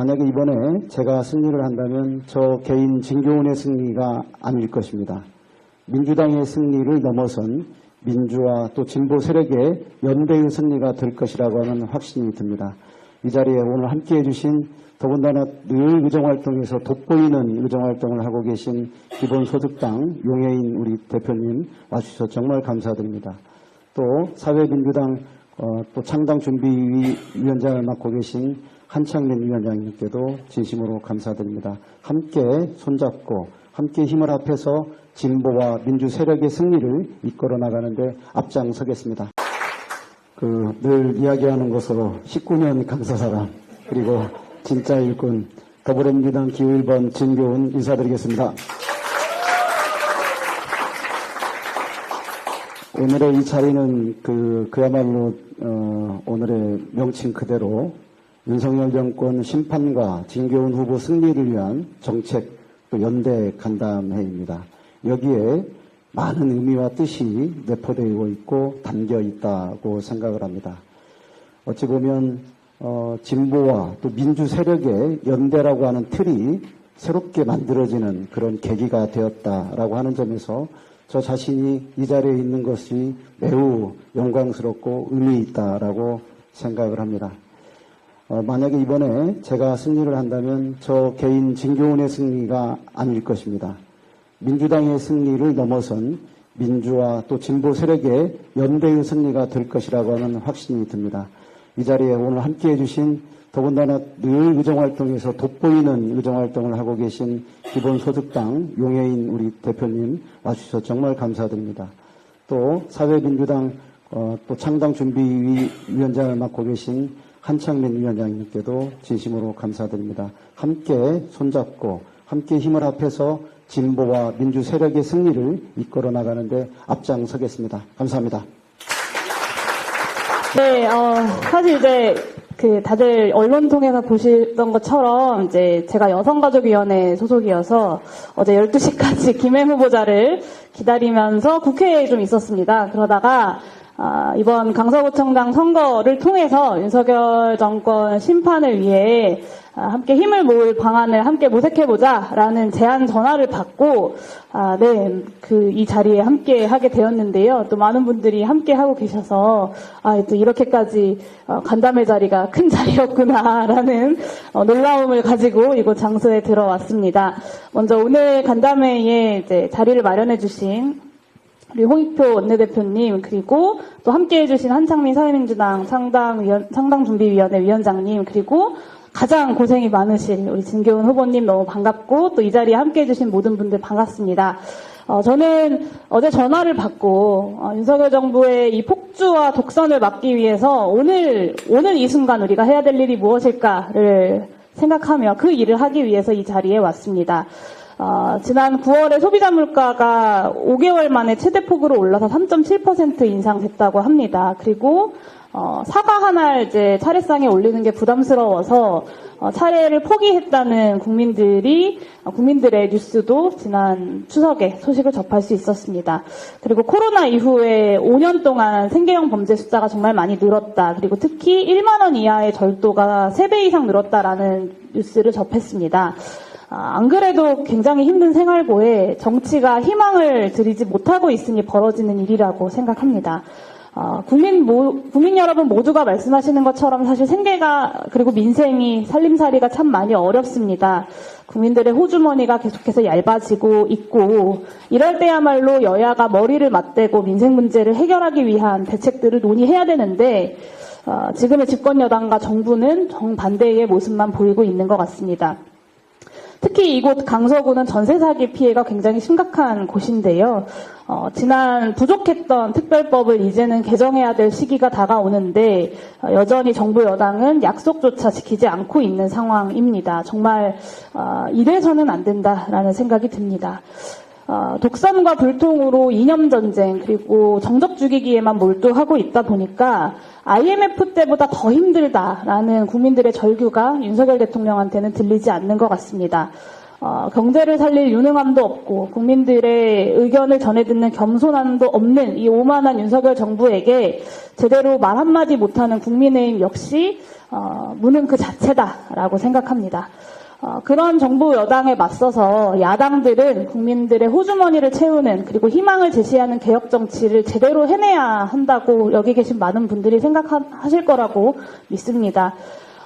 만약에 이번에 제가 승리를 한다면 저 개인 진교훈의 승리가 아닐 것입니다. 민주당의 승리를 넘어선 민주화 또 진보 세력의 연대의 승리가 될 것이라고 하는 확신이 듭니다. 이 자리에 오늘 함께 해 주신 더군다나 늘 의정활동에서 돋보이는 의정활동을 하고 계신 기본소득당 용해인 우리 대표님 와주셔서 정말 감사드립니다. 또 사회민주당 어, 또 창당준비위원장을 맡고 계신 한창민 위원장님께도 진심으로 감사드립니다. 함께 손잡고 함께 힘을 합해서 진보와 민주 세력의 승리를 이끌어 나가는데 앞장서겠습니다. 그 늘 이야기하는 것으로 19년 강사사람 그리고 진짜 일꾼 더불어민주당 기호 1번 진교훈 인사드리겠습니다. 오늘의 이 자리는 그 그야말로 어, 오늘의 명칭 그대로 윤석열 정권 심판과 진교훈 후보 승리를 위한 정책 또 연대 간담회입니다. 여기에 많은 의미와 뜻이 내포되고 있고 담겨 있다고 생각을 합니다. 어찌 보면 어, 진보와 또 민주 세력의 연대라고 하는 틀이 새롭게 만들어지는 그런 계기가 되었다라고 하는 점에서 저 자신이 이 자리에 있는 것이 매우 영광스럽고 의미 있다라고 생각을 합니다. 어, 만약에 이번에 제가 승리를 한다면 저 개인 진교훈의 승리가 아닐 것입니다. 민주당의 승리를 넘어선 민주화 또 진보 세력의 연대의 승리가 될 것이라고 하는 확신이 듭니다. 이 자리에 오늘 함께 해 주신 더군다나 늘 의정활동에서 돋보이는 의정활동을 하고 계신 기본소득당 용해인 우리 대표님 와주셔서 정말 감사드립니다. 또 사회민주당 어, 또 창당준비위원장을 맡고 계신 한창민 위원장님께도 진심으로 감사드립니다. 함께 손잡고 함께 힘을 합해서 진보와 민주 세력의 승리를 이끌어 나가는데 앞장서겠습니다. 감사합니다. 네, 어, 사실 이제 그 다들 언론 통해서 보시던 것처럼 이제 제가 여성가족위원회 소속이어서 어제 12시까지 김해 후보자를 기다리면서 국회에 좀 있었습니다. 그러다가 아, 이번 강서구청장 선거를 통해서 윤석열 정권 심판을 위해 아, 함께 힘을 모을 방안을 함께 모색해보자라는 제안 전화를 받고 아, 네, 그 이 자리에 함께 하게 되었는데요. 또 많은 분들이 함께 하고 계셔서 아, 또 이렇게까지 어, 간담회 자리가 큰 자리였구나라는 어, 놀라움을 가지고 이곳 장소에 들어왔습니다. 먼저 오늘 간담회에 이제 자리를 마련해주신 우리 홍익표 원내대표님 그리고 또 함께 해 주신 한창민 사회민주당 상당위원, 상당준비위원회 위원장님 그리고 가장 고생이 많으신 우리 진교훈 후보님 너무 반갑고 또 이 자리에 함께 해 주신 모든 분들 반갑습니다. 어, 저는 어제 전화를 받고 어, 윤석열 정부의 이 폭주와 독선을 막기 위해서 오늘 오늘 이 순간 우리가 해야 될 일이 무엇일까를 생각하며 그 일을 하기 위해서 이 자리에 왔습니다. 어, 지난 9월에 소비자 물가가 5개월 만에 최대 폭으로 올라서 3.7% 인상됐다고 합니다. 그리고 어, 사과 하나를 이제 차례상에 올리는 게 부담스러워서 어, 차례를 포기했다는 국민들이 어, 국민들의 뉴스도 지난 추석에 소식을 접할 수 있었습니다. 그리고 코로나 이후에 5년 동안 생계형 범죄 숫자가 정말 많이 늘었다. 그리고 특히 1만 원 이하의 절도가 3배 이상 늘었다라는 뉴스를 접했습니다. 아, 안 그래도 굉장히 힘든 생활고에 정치가 희망을 드리지 못하고 있으니 벌어지는 일이라고 생각합니다. 어, 국민 모, 국민 여러분 모두가 말씀하시는 것처럼 사실 생계가 그리고 민생이 살림살이가 참 많이 어렵습니다. 국민들의 호주머니가 계속해서 얇아지고 있고 이럴 때야말로 여야가 머리를 맞대고 민생 문제를 해결하기 위한 대책들을 논의해야 되는데 어, 지금의 집권 여당과 정부는 정반대의 모습만 보이고 있는 것 같습니다. 특히 이곳 강서구는 전세 사기 피해가 굉장히 심각한 곳인데요. 어, 지난 부족했던 특별법을 이제는 개정해야 될 시기가 다가오는데 어, 여전히 정부 여당은 약속조차 지키지 않고 있는 상황입니다. 정말 어, 이래서는 안 된다라는 생각이 듭니다. 어, 독선과 불통으로 이념 전쟁 그리고 정적 죽이기에만 몰두하고 있다 보니까 IMF 때보다 더 힘들다라는 국민들의 절규가 윤석열 대통령한테는 들리지 않는 것 같습니다. 어, 경제를 살릴 유능함도 없고 국민들의 의견을 전해 듣는 겸손함도 없는 이 오만한 윤석열 정부에게 제대로 말 한마디 못하는 국민의힘 역시 어, 무능 그 자체다라고 생각합니다. 어, 그런 정부 여당에 맞서서 야당들은 국민들의 호주머니를 채우는 그리고 희망을 제시하는 개혁 정치를 제대로 해내야 한다고 여기 계신 많은 분들이 생각하실 거라고 믿습니다.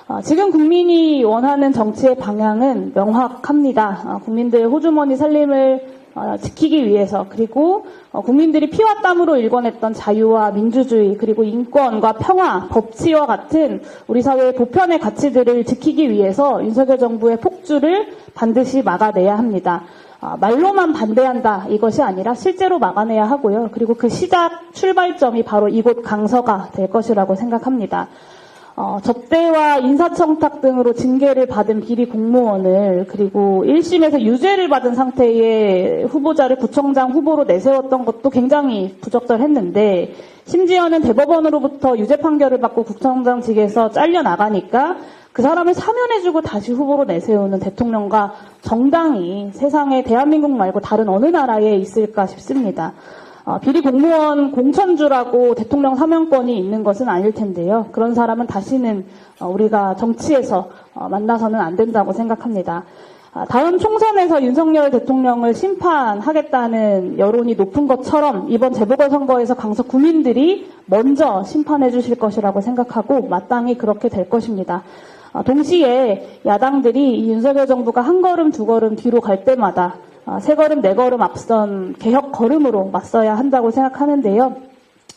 어, 지금 국민이 원하는 정치의 방향은 명확합니다. 어, 국민들의 호주머니 살림을 어, 지키기 위해서 그리고 어, 국민들이 피와 땀으로 일궈냈던 자유와 민주주의 그리고 인권과 평화, 법치와 같은 우리 사회의 보편의 가치들을 지키기 위해서 윤석열 정부의 폭주를 반드시 막아내야 합니다. 아, 말로만 반대한다 이것이 아니라 실제로 막아내야 하고요. 그리고 그 시작 출발점이 바로 이곳 강서가 될 것이라고 생각합니다. 어, 접대와 인사청탁 등으로 징계를 받은 비리 공무원을 그리고 1심에서 유죄를 받은 상태의 후보자를 구청장 후보로 내세웠던 것도 굉장히 부적절했는데 심지어는 대법원으로부터 유죄 판결을 받고 구청장직에서 잘려나가니까 그 사람을 사면해주고 다시 후보로 내세우는 대통령과 정당이 세상에 대한민국 말고 다른 어느 나라에 있을까 싶습니다. 어, 비리 공무원 공천주라고 대통령 사면권이 있는 것은 아닐 텐데요. 그런 사람은 다시는 어, 우리가 정치에서 어, 만나서는 안 된다고 생각합니다. 아, 다음 총선에서 윤석열 대통령을 심판하겠다는 여론이 높은 것처럼 이번 재보궐선거에서 강서 구민들이 먼저 심판해 주실 것이라고 생각하고 마땅히 그렇게 될 것입니다. 아, 동시에 야당들이 이 윤석열 정부가 한 걸음 두 걸음 뒤로 갈 때마다 아, 세 걸음 네 걸음 앞선 개혁 걸음으로 맞서야 한다고 생각하는데요.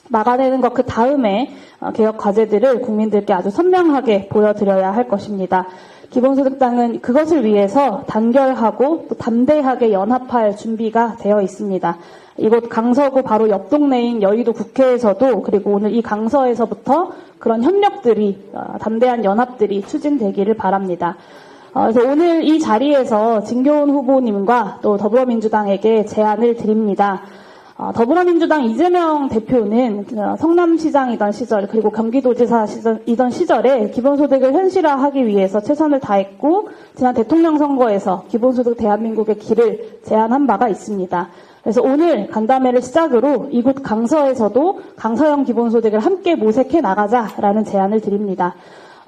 막아내는 것 그 다음에 어, 개혁 과제들을 국민들께 아주 선명하게 보여드려야 할 것입니다. 기본소득당은 그것을 위해서 단결하고 또 담대하게 연합할 준비가 되어 있습니다. 이곳 강서구 바로 옆 동네인 여의도 국회에서도 그리고 오늘 이 강서에서부터 그런 협력들이 어, 담대한 연합들이 추진되기를 바랍니다. 어, 그래서 오늘 이 자리에서 진교훈 후보님과 또 더불어민주당에게 제안을 드립니다. 어, 더불어민주당 이재명 대표는 어, 성남시장이던 시절 그리고 경기도지사 시절이던 시절에 기본소득을 현실화하기 위해서 최선을 다했고 지난 대통령 선거에서 기본소득 대한민국의 길을 제안한 바가 있습니다. 그래서 오늘 간담회를 시작으로 이곳 강서에서도 강서형 기본소득을 함께 모색해 나가자라는 제안을 드립니다.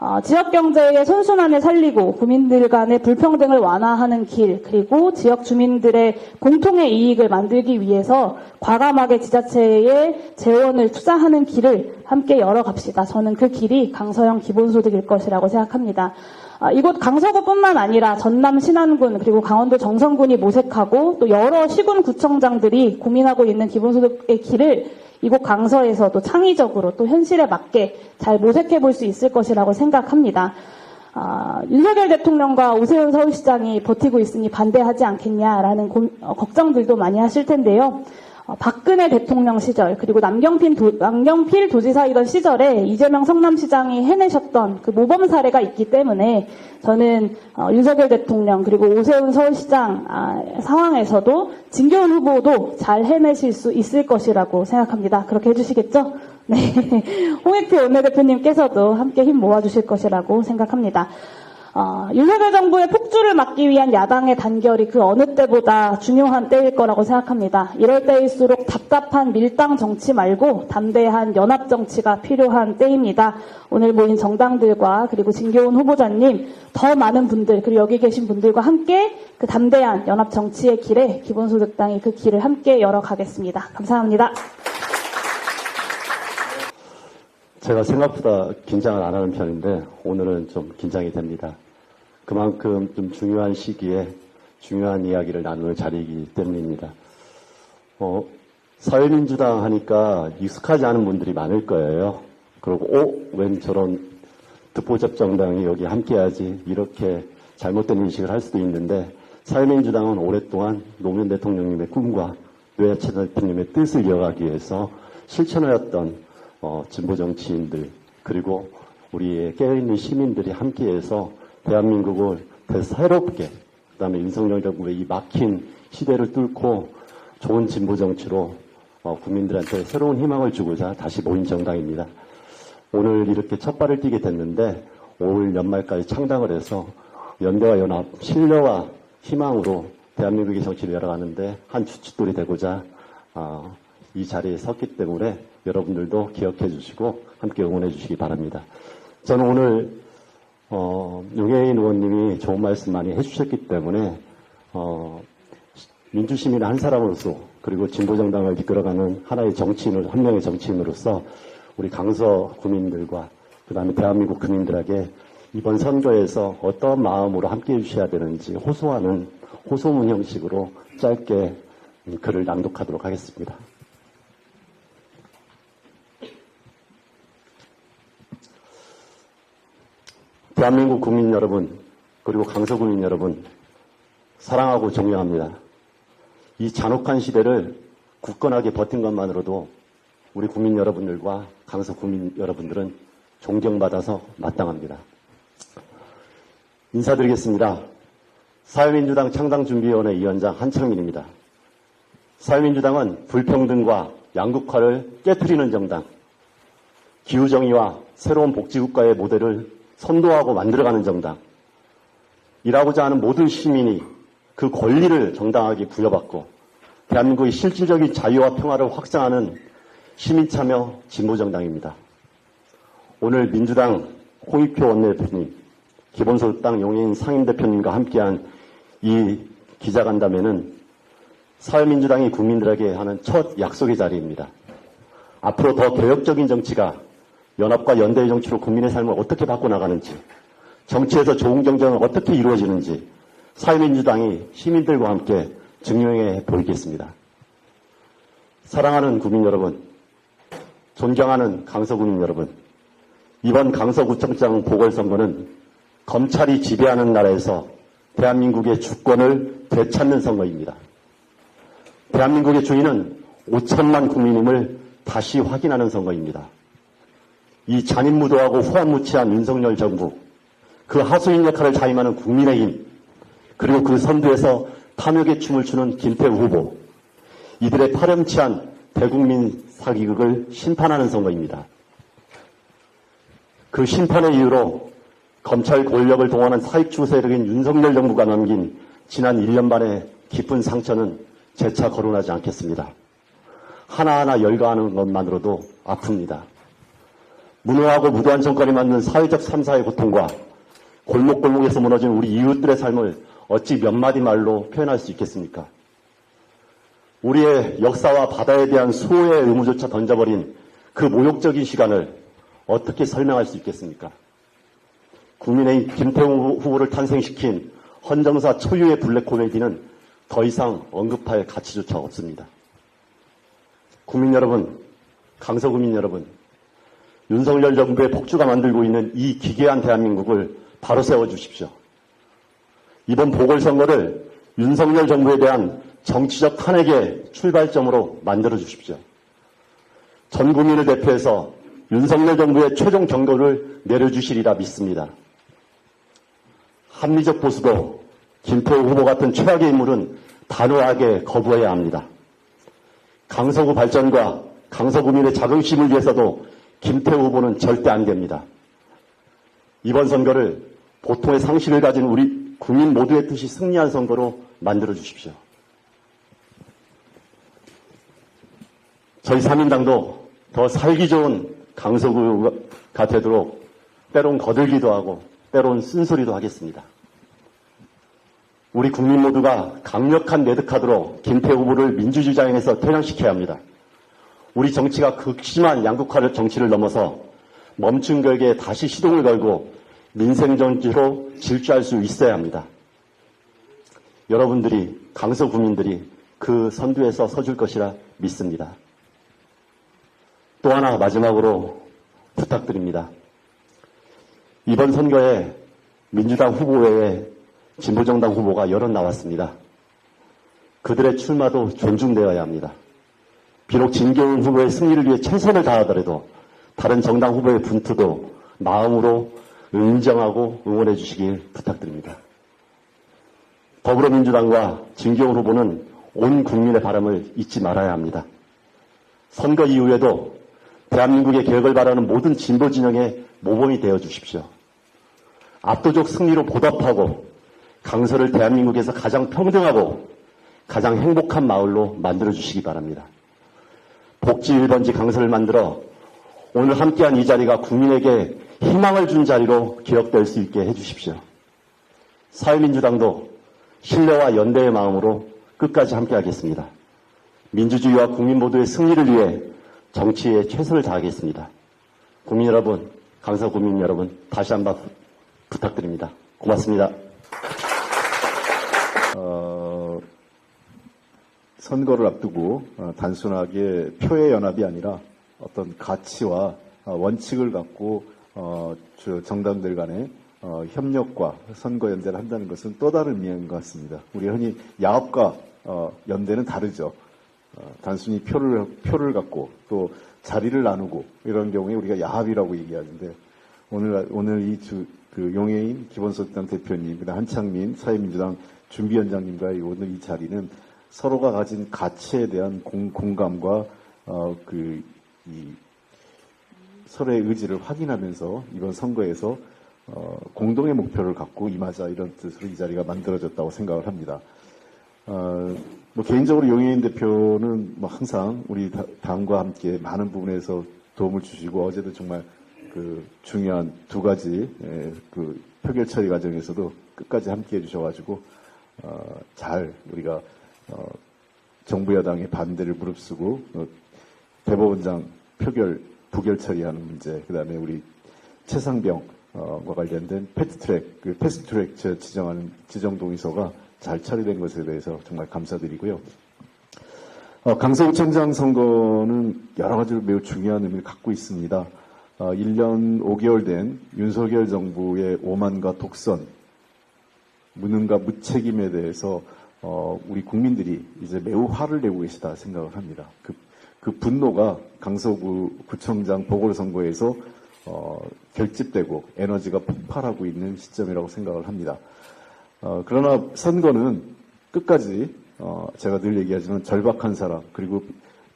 어, 지역 경제의 선순환을 살리고 국민들 간의 불평등을 완화하는 길 그리고 지역 주민들의 공통의 이익을 만들기 위해서 과감하게 지자체에 재원을 투자하는 길을 함께 열어갑시다. 저는 그 길이 강서형 기본소득일 것이라고 생각합니다. 아, 이곳 강서구뿐만 아니라 전남 신안군 그리고 강원도 정선군이 모색하고 또 여러 시군 구청장들이 고민하고 있는 기본소득의 길을 이곳 강서에서도 창의적으로 또 현실에 맞게 잘 모색해 볼 수 있을 것이라고 생각합니다. 아, 윤석열 대통령과 오세훈 서울시장이 버티고 있으니 반대하지 않겠냐라는 고- 어, 걱정들도 많이 하실 텐데요. 어, 박근혜 대통령 시절 그리고 남경필, 도, 남경필 도지사이던 시절에 이재명 성남시장이 해내셨던 그 모범 사례가 있기 때문에 저는 어, 윤석열 대통령 그리고 오세훈 서울시장 아, 상황에서도 진교훈 후보도 잘 해내실 수 있을 것이라고 생각합니다. 그렇게 해주시겠죠? 네. 홍익표 원내대표님께서도 함께 힘 모아주실 것이라고 생각합니다. 어, 윤석열 정부의 폭주를 막기 위한 야당의 단결이 그 어느 때보다 중요한 때일 거라고 생각합니다. 이럴 때일수록 답답한 밀당 정치 말고 담대한 연합 정치가 필요한 때입니다. 오늘 모인 정당들과 그리고 진교훈 후보자님 더 많은 분들 그리고 여기 계신 분들과 함께 그 담대한 연합 정치의 길에 기본소득당이 그 길을 함께 열어가겠습니다. 감사합니다. 제가 생각보다 긴장을 안 하는 편인데 오늘은 좀 긴장이 됩니다. 그만큼 좀 중요한 시기에 중요한 이야기를 나누는 자리이기 때문입니다. 어, 사회민주당 하니까 익숙하지 않은 분들이 많을 거예요. 그리고 오, 웬 저런 듣보잡 정당이 여기 함께하지 이렇게 잘못된 인식을 할 수도 있는데 사회민주당은 오랫동안 노무현 대통령님의 꿈과 노회찬 대통령의 뜻을 이어가기 위해서 실천하였던 어, 진보 정치인들 그리고 우리의 깨어있는 시민들이 함께해서 대한민국을 더 새롭게 그다음에 윤석열 정부의 이 막힌 시대를 뚫고 좋은 진보 정치로 어, 국민들한테 새로운 희망을 주고자 다시 모인 정당입니다. 오늘 이렇게 첫 발을 띄게 됐는데 올 연말까지 창당을 해서 연대와 연합, 신뢰와 희망으로 대한민국의 정치를 열어가는데 한 주춧돌이 되고자 어, 이 자리에 섰기 때문에 여러분들도 기억해 주시고 함께 응원해 주시기 바랍니다. 저는 오늘 어, 용혜인 의원님이 좋은 말씀 많이 해주셨기 때문에 어, 민주시민의 한 사람으로서 그리고 진보정당을 이끌어가는 하나의 정치인으로 한 명의 정치인으로서 우리 강서 구민들과 그 다음에 대한민국 국민들에게 이번 선거에서 어떤 마음으로 함께 해주셔야 되는지 호소하는 호소문 형식으로 짧게 음, 글을 낭독하도록 하겠습니다. 대한민국 국민 여러분, 그리고 강서 구민 여러분, 사랑하고 존경합니다. 이 잔혹한 시대를 굳건하게 버틴 것만으로도 우리 국민 여러분들과 강서 국민 여러분들은 존경받아서 마땅합니다. 인사드리겠습니다. 사회민주당 창당준비위원회 위원장 한창민입니다. 사회민주당은 불평등과 양극화를 깨뜨리는 정당, 기후정의와 새로운 복지국가의 모델을 선도하고 만들어가는 정당, 일하고자 하는 모든 시민이 그 권리를 정당하게 부여받고 대한민국의 실질적인 자유와 평화를 확장하는 시민참여 진보정당입니다. 오늘 민주당 홍익표 원내대표님, 기본소득당 용해인 상임대표님과 함께한 이 기자간담회는 사회민주당이 국민들에게 하는 첫 약속의 자리입니다. 앞으로 더 개혁적인 정치가 연합과 연대의 정치로 국민의 삶을 어떻게 바꿔나가는지, 정치에서 좋은 경쟁은 어떻게 이루어지는지 사회민주당이 시민들과 함께 증명해 보이겠습니다. 사랑하는 국민 여러분, 존경하는 강서구민 여러분, 이번 강서구청장 보궐선거는 검찰이 지배하는 나라에서 대한민국의 주권을 되찾는 선거입니다. 대한민국의 주인은 5천만 국민임을 다시 확인하는 선거입니다. 이 잔인무도하고 후한무치한 윤석열 정부, 그 하수인 역할을 자임하는 국민의힘, 그리고 그 선두에서 탐욕의 춤을 추는 김태우 후보, 이들의 파렴치한 대국민 사기극을 심판하는 선거입니다. 그 심판의 이유로 검찰 권력을 동원한 사익추 세력인 윤석열 정부가 남긴 지난 1년 반의 깊은 상처는 재차 거론하지 않겠습니다. 하나하나 열거하는 것만으로도 아픕니다. 무능하고 무도한 정권이 만든 사회적 3사의 고통과 골목골목에서 무너진 우리 이웃들의 삶을 어찌 몇 마디 말로 표현할 수 있겠습니까? 우리의 역사와 바다에 대한 수호의 의무조차 던져버린 그 모욕적인 시간을 어떻게 설명할 수 있겠습니까? 국민의힘 김태웅 후보를 탄생시킨 헌정사 초유의 블랙 코미디는 더 이상 언급할 가치조차 없습니다. 국민 여러분, 강서구민 여러분, 윤석열 정부의 폭주가 만들고 있는 이 기괴한 대한민국을 바로 세워주십시오. 이번 보궐선거를 윤석열 정부에 대한 정치적 탄핵의 출발점으로 만들어 주십시오. 전 국민을 대표해서 윤석열 정부의 최종 경고를 내려주시리라 믿습니다. 합리적 보수도 김태우 후보 같은 최악의 인물은 단호하게 거부해야 합니다. 강서구 발전과 강서구민의 자긍심을 위해서도 김태우 후보는 절대 안 됩니다. 이번 선거를 보통의 상식을 가진 우리 국민 모두의 뜻이 승리한 선거로 만들어 주십시오. 저희 3인당도 더 살기 좋은 강서구가 되도록 때론 거들기도 하고 때론 쓴소리도 하겠습니다. 우리 국민 모두가 강력한 레드카드로 김태우 후보를 민주주의장에서 퇴장시켜야 합니다. 우리 정치가 극심한 양극화를 정치를 넘어서 멈춘 격에 다시 시동을 걸고 민생 정치로 질주할 수 있어야 합니다. 여러분들이 강서 구민들이 그 선두에서 서줄 것이라 믿습니다. 또 하나 마지막으로 부탁드립니다. 이번 선거에 민주당 후보 외에 진보정당 후보가 여럿 나왔습니다. 그들의 출마도 존중되어야 합니다. 비록 진경훈 후보의 승리를 위해 최선을 다하더라도 다른 정당 후보의 분투도 마음으로 인정하고 응원해 주시길 부탁드립니다. 더불어민주당과 진경훈 후보는 온 국민의 바람을 잊지 말아야 합니다. 선거 이후에도 대한민국의 개혁을 바라는 모든 진보 진영의 모범이 되어 주십시오. 압도적 승리로 보답하고 강서를 대한민국에서 가장 평등하고 가장 행복한 마을로 만들어 주시기 바랍니다. 복지 1번지 강서를 만들어 오늘 함께한 이 자리가 국민에게 희망을 준 자리로 기억될 수 있게 해주십시오. 사회민주당도 신뢰와 연대의 마음으로 끝까지 함께하겠습니다. 민주주의와 국민 모두의 승리를 위해 정치에 최선을 다하겠습니다. 국민 여러분, 강서 국민 여러분, 다시 한 번 부탁드립니다. 고맙습니다. 어, 선거를 앞두고 어, 단순하게 표의 연합이 아니라 어떤 가치와 어, 원칙을 갖고 어, 저 정당들 간의 어, 협력과 선거 연대를 한다는 것은 또 다른 의미인 것 같습니다. 우리 흔히 야합과 어, 연대는 다르죠. 어, 단순히 표를 표를 갖고 또 자리를 나누고 이런 경우에 우리가 야합이라고 얘기하는데 오늘 오늘 이그 용해인 기본소득당 대표님, 그다음 한창민 사회민주당 준비위원장님과의 오늘 이 자리는 서로가 가진 가치에 대한 공, 공감과 어, 그, 이, 서로의 의지를 확인하면서 이번 선거에서 어, 공동의 목표를 갖고 임하자 이런 뜻으로 이 자리가 만들어졌다고 생각을 합니다. 어, 뭐 개인적으로 용해인 대표는 뭐 항상 우리 다- 당과 함께 많은 부분에서 도움을 주시고 어제도 정말 그 중요한 두 가지 예, 그 표결 처리 과정에서도 끝까지 함께 해주셔가지고 어, 잘 우리가 어, 정부 여당의 반대를 무릅쓰고 어, 대법원장 표결 부결 처리하는 문제 그 다음에 우리 최상병과 관련된 패스트트랙 그 패스트트랙 저 지정하는 지정 동의서가 잘 처리된 것에 대해서 정말 감사드리고요. 어, 강서구청장 선거는 여러 가지로 매우 중요한 의미를 갖고 있습니다. 어, 1년 5개월 된 윤석열 정부의 오만과 독선, 무능과 무책임에 대해서 어, 우리 국민들이 이제 매우 화를 내고 계시다 생각을 합니다. 그, 그 분노가 강서구 구청장 보궐선거에서 어, 결집되고 에너지가 폭발하고 있는 시점이라고 생각을 합니다. 어, 그러나 선거는 끝까지 어, 제가 늘 얘기하지만 절박한 사람 그리고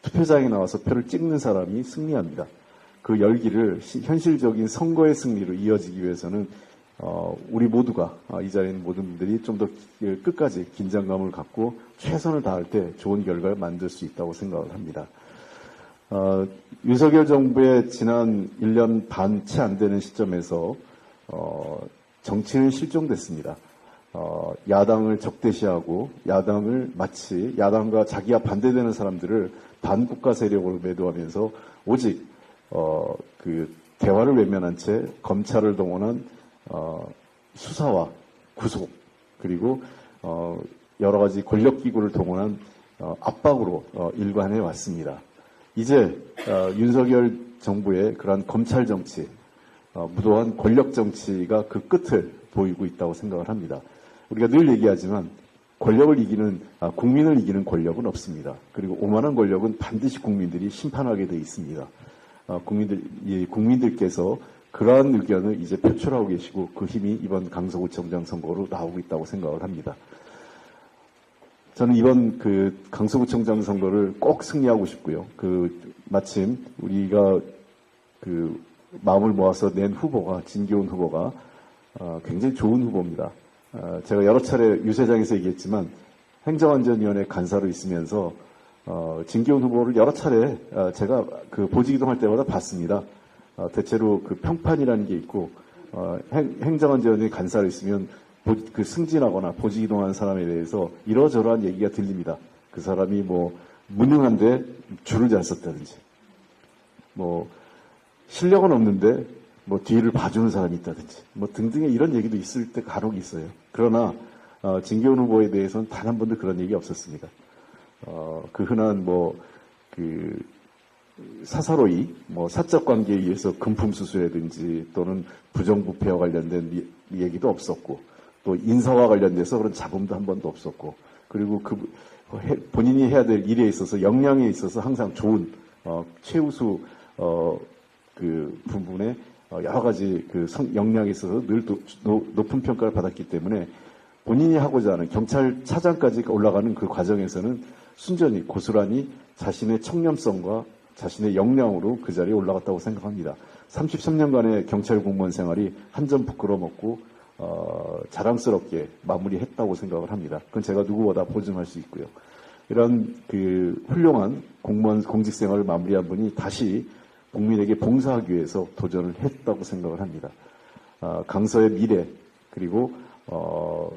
투표장에 나와서 표를 찍는 사람이 승리합니다. 그 열기를 시- 현실적인 선거의 승리로 이어지기 위해서는 어, 우리 모두가 아, 이 자리에 있는 모든 분들이 좀 더 끝까지 긴장감을 갖고 최선을 다할 때 좋은 결과를 만들 수 있다고 생각을 합니다. 어, 윤석열 정부의 지난 1년 반 채 안 되는 시점에서 어, 정치는 실종됐습니다. 어, 야당을 적대시하고 야당을 마치 야당과 자기와 반대되는 사람들을 반국가 세력으로 매도하면서 오직 어, 그 대화를 외면한 채 검찰을 동원한 어, 수사와 구속 그리고 어, 여러 가지 권력 기구를 동원한 어, 압박으로 어, 일관해 왔습니다. 이제 어, 윤석열 정부의 그러한 검찰 정치, 어, 무도한 권력 정치가 그 끝을 보이고 있다고 생각을 합니다. 우리가 늘 얘기하지만 권력을 이기는 아, 국민을 이기는 권력은 없습니다. 그리고 오만한 권력은 반드시 국민들이 심판하게 돼 있습니다. 어, 국민들 이 국민들께서 그러한 의견을 이제 표출하고 계시고 그 힘이 이번 강서구청장 선거로 나오고 있다고 생각을 합니다. 저는 이번 그 강서구청장 선거를 꼭 승리하고 싶고요. 그 마침 우리가 그 마음을 모아서 낸 후보가 진기훈 후보가 어, 굉장히 좋은 후보입니다. 어, 제가 여러 차례 유세장에서 얘기했지만 행정안전위원회 간사로 있으면서 어, 진기훈 후보를 여러 차례 어, 제가 그 보직이동할 때마다 봤습니다. 어, 대체로 그 평판이라는 게 있고 어, 행, 행정안전위 간사로 있으면 보- 그 승진하거나 보직 이동한 사람에 대해서 이러저러한 얘기가 들립니다. 그 사람이 뭐 무능한데 줄을 잘 썼다든지 뭐 실력은 없는데 뭐 뒤를 봐주는 사람이 있다든지 뭐 등등의 이런 얘기도 있을 때 간혹 있어요. 그러나 어, 진기훈 후보에 대해서는 단 한 번도 그런 얘기 없었습니다. 어, 그 흔한 뭐그 사사로이 뭐 사적 관계에 의해서 금품 수수라든지 또는 부정부패와 관련된 이- 얘기도 없었고 또 인사와 관련돼서 그런 잡음도 한 번도 없었고 그리고 그 해- 본인이 해야 될 일에 있어서 역량에 있어서 항상 좋은 어, 최우수 어, 그 부분에 어, 여러 가지 그 성- 역량에 있어서 늘 높은 평가를 받았기 때문에 본인이 하고자 하는 경찰 차장까지 올라가는 그 과정에서는 순전히 고스란히 자신의 청렴성과 자신의 역량으로 그 자리에 올라갔다고 생각합니다. 33년간의 경찰 공무원 생활이 한 점 부끄러 먹고 어, 자랑스럽게 마무리했다고 생각을 합니다. 그건 제가 누구보다 보증할 수 있고요. 이런 그 훌륭한 공무원 공직 생활을 마무리한 분이 다시 국민에게 봉사하기 위해서 도전을 했다고 생각을 합니다. 아, 강서의 미래 그리고 어,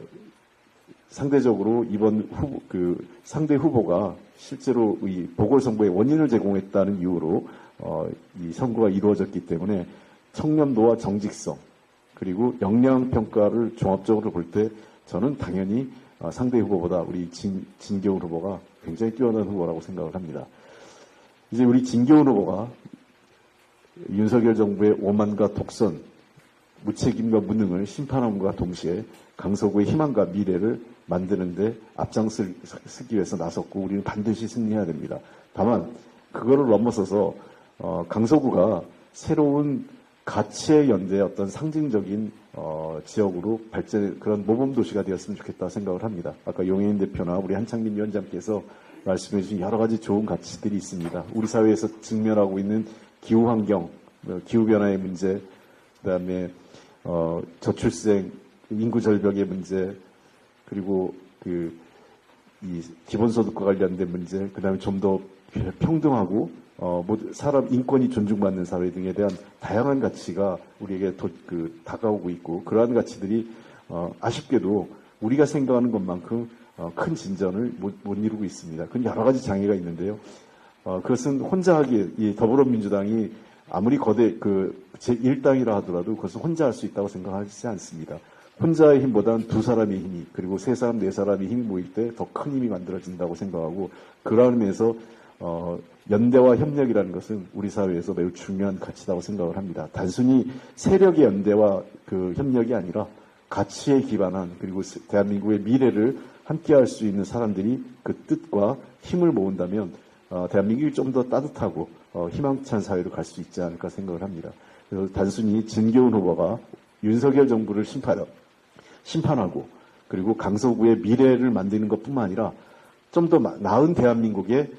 상대적으로 이번 후보, 그 상대 후보가 실제로 이 보궐선거의 원인을 제공했다는 이유로 어, 이 선거가 이루어졌기 때문에 청렴도와 정직성 그리고 역량 평가를 종합적으로 볼 때 저는 당연히 어, 상대 후보보다 우리 진, 진경훈 후보가 굉장히 뛰어난 후보라고 생각을 합니다. 이제 우리 진경훈 후보가 윤석열 정부의 오만과 독선, 무책임과 무능을 심판함과 동시에 강서구의 희망과 미래를 만드는데 앞장서기 위해서 나섰고 우리는 반드시 승리해야 됩니다. 다만 그거를 넘어서서 어, 강서구가 새로운 가치의 연대의 어떤 상징적인 어, 지역으로 발전 그런 모범 도시가 되었으면 좋겠다 생각을 합니다. 아까 용해인 대표나 우리 한창민 위원장께서 말씀해 주신 여러 가지 좋은 가치들이 있습니다. 우리 사회에서 직면하고 있는 기후 환경, 어, 기후 변화의 문제, 그다음에 어, 저출생, 인구 절벽의 문제, 그리고 그 이 기본소득과 관련된 문제, 그다음에 좀 더 평등하고 어, 사람 인권이 존중받는 사회 등에 대한 다양한 가치가 우리에게 도, 그, 다가오고 있고 그러한 가치들이 어, 아쉽게도 우리가 생각하는 것만큼 어, 큰 진전을 못, 못 이루고 있습니다. 그 여러 가지 장애가 있는데요. 어, 그것은 혼자 하기에 이 더불어민주당이 아무리 거대 그 제1당이라 하더라도 그것은 혼자 할 수 있다고 생각하지 않습니다. 혼자의 힘보다는 두 사람의 힘이 그리고 세 사람 네 사람의 힘이 모일 때 더 큰 힘이 만들어진다고 생각하고 그러한 의미에서 어, 연대와 협력이라는 것은 우리 사회에서 매우 중요한 가치라고 생각을 합니다. 단순히 세력의 연대와 그 협력이 아니라 가치에 기반한 그리고 대한민국의 미래를 함께할 수 있는 사람들이 그 뜻과 힘을 모은다면 어, 대한민국이 좀 더 따뜻하고 어, 희망찬 사회로 갈 수 있지 않을까 생각을 합니다. 그래서 단순히 진교훈 후보가 윤석열 정부를 심판하, 심판하고 그리고 강서구의 미래를 만드는 것뿐만 아니라 좀 더 나은 대한민국의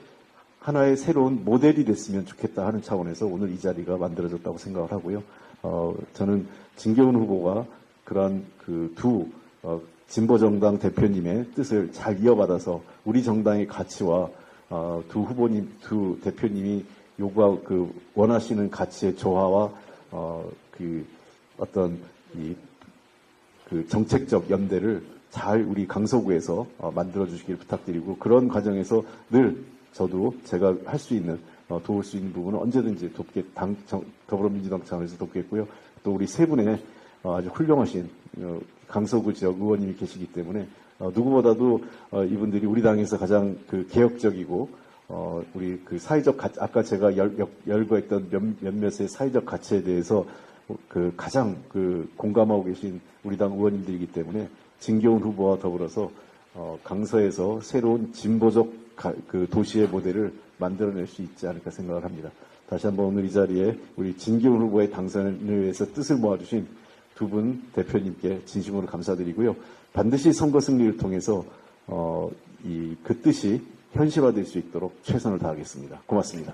하나의 새로운 모델이 됐으면 좋겠다 하는 차원에서 오늘 이 자리가 만들어졌다고 생각을 하고요. 어, 저는 진경훈 후보가 그러한 그두 어, 진보정당 대표님의 뜻을 잘 이어받아서 우리 정당의 가치와 어, 두 후보님, 두 대표님이 요구하고 그 원하시는 가치의 조화와 어, 그 어떤 이 그 정책적 연대를 잘 우리 강서구에서 어, 만들어 주시길 부탁드리고 그런 과정에서 늘 저도 제가 할 수 있는 어, 도울 수 있는 부분은 언제든지 돕게 당 정- 더불어민주당 차원에서 돕겠고요. 또 우리 세 분의 어, 아주 훌륭하신 어, 강서구 지역 의원님이 계시기 때문에 어, 누구보다도 어, 이분들이 우리 당에서 가장 그 개혁적이고 어, 우리 그 사회적 가 아까 제가 열, 열- 열거했던 몇, 몇몇의 사회적 가치에 대해서 그 가장 그 공감하고 계신 우리 당 의원님들이기 때문에 진경훈 후보와 더불어서 어, 강서에서 새로운 진보적 가- 그 도시의 모델을 만들어낼 수 있지 않을까 생각을 합니다. 다시 한번 오늘 이 자리에 우리 진경훈 후보의 당선을 위해서 뜻을 모아주신 두 분 대표님께 진심으로 감사드리고요. 반드시 선거 승리를 통해서 어, 이 그 뜻이 현실화될 수 있도록 최선을 다하겠습니다. 고맙습니다.